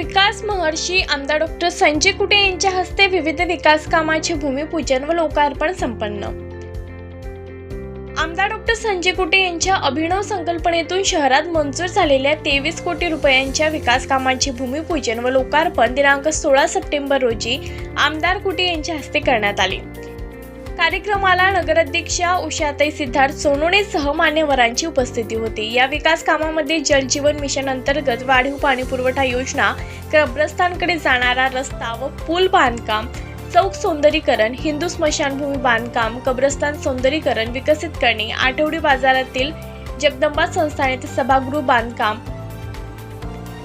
विकास महर्षी आमदार डॉक्टर संजय कुटे यांच्या हस्ते विविध विकास कामाचे भूमिपूजन व लोकार्पण संपन्न. आमदार डॉक्टर संजय कुटे यांच्या अभिनव संकल्पनेतून शहरात मंजूर झालेल्या तेवीस कोटी रुपयांच्या विकास कामांचे भूमिपूजन व लोकार्पण दिनांक सोळा सप्टेंबर रोजी आमदार कुटे यांच्या हस्ते करण्यात आले. कार्यक्रमाला नगराध्यक्षा उषाताई सिद्धार्थ सोनोनेसह मान्यवरांची उपस्थिती होती. या विकास कामामध्ये जलजीवन मिशन अंतर्गत वाढीव पाणी पुरवठा योजना कब्रस्तानकडे जाणारा रस्ता व पूल बांधकाम चौक सौंदर्यीकरण हिंदू स्मशानभूमी बांधकाम कब्रस्तान सौंदर्यीकरण विकसित करणे आठवडी बाजारातील जगदंबा संस्थान येथे सभागृह बांधकाम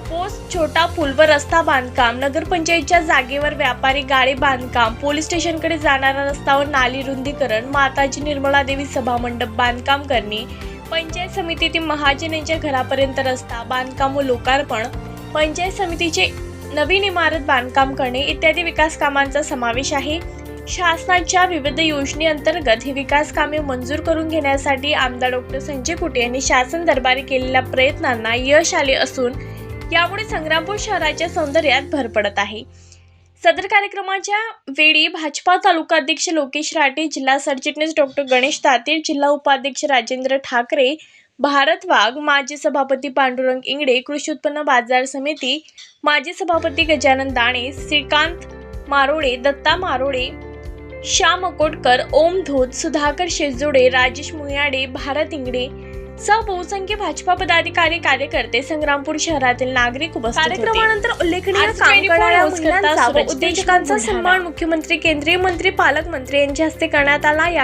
पोस्ट छोटा पूल व रस्ता बांधकाम. नगरपंचायतच्या जागेवर व्यापारी गाळे बांधकाम. पोलीस स्टेशनकडे जाणारा रस्ता व नाली रुंदीकरण. माताजी निर्मला देवी सभा मंडप बांधकाम करणे. पंचायत समितीतील महाजन यांच्या घरापर्यंत रस्ता बांधकाम व लोकार्पण. पंचायत समितीचे नवीन इमारत बांधकाम करणे. इत्यादी विकास कामांचा समावेश आहे. शासनाच्या विविध योजनेअंतर्गत ही विकास कामे मंजूर करून घेण्यासाठी आमदार डॉक्टर संजय कुटे यांनी शासन दरबारी केलेल्या प्रयत्नांना यश आले असून यामुळे संग्रामपूर शहराच्या सौंदर्यात भर पडत आहे. सदर कार्यक्रमाच्या वेळी भाजपा तालुकाध्यक्ष लोकेश राठे जिल्हा सरचिटणीस डॉक्टर गणेश तातीर जिल्हा उपाध्यक्ष राजेंद्र ठाकरे भारत वाघ माजी सभापती पांडुरंग इंगडे कृषी उत्पन्न बाजार समिती माजी सभापती गजानन दाणे श्रीकांत मारोडे दत्ता मारोडे श्याम अकोटकर ओम धोत सुधाकर शेजोडे राजेश मुयाडे भारत इंगडे बहुसंख्य भाजपा पदाधिकारी कार्यकर्ते संग्रामपूर शहरातील नागरिक उपस्थित. कार्यक्रमानंतर उल्लेखनीय काम 24 करणाऱ्या उद्योजकांचा सन्मान मुख्यमंत्री केंद्रीय मंत्री पालकमंत्री यांच्या हस्ते करण्यात आला या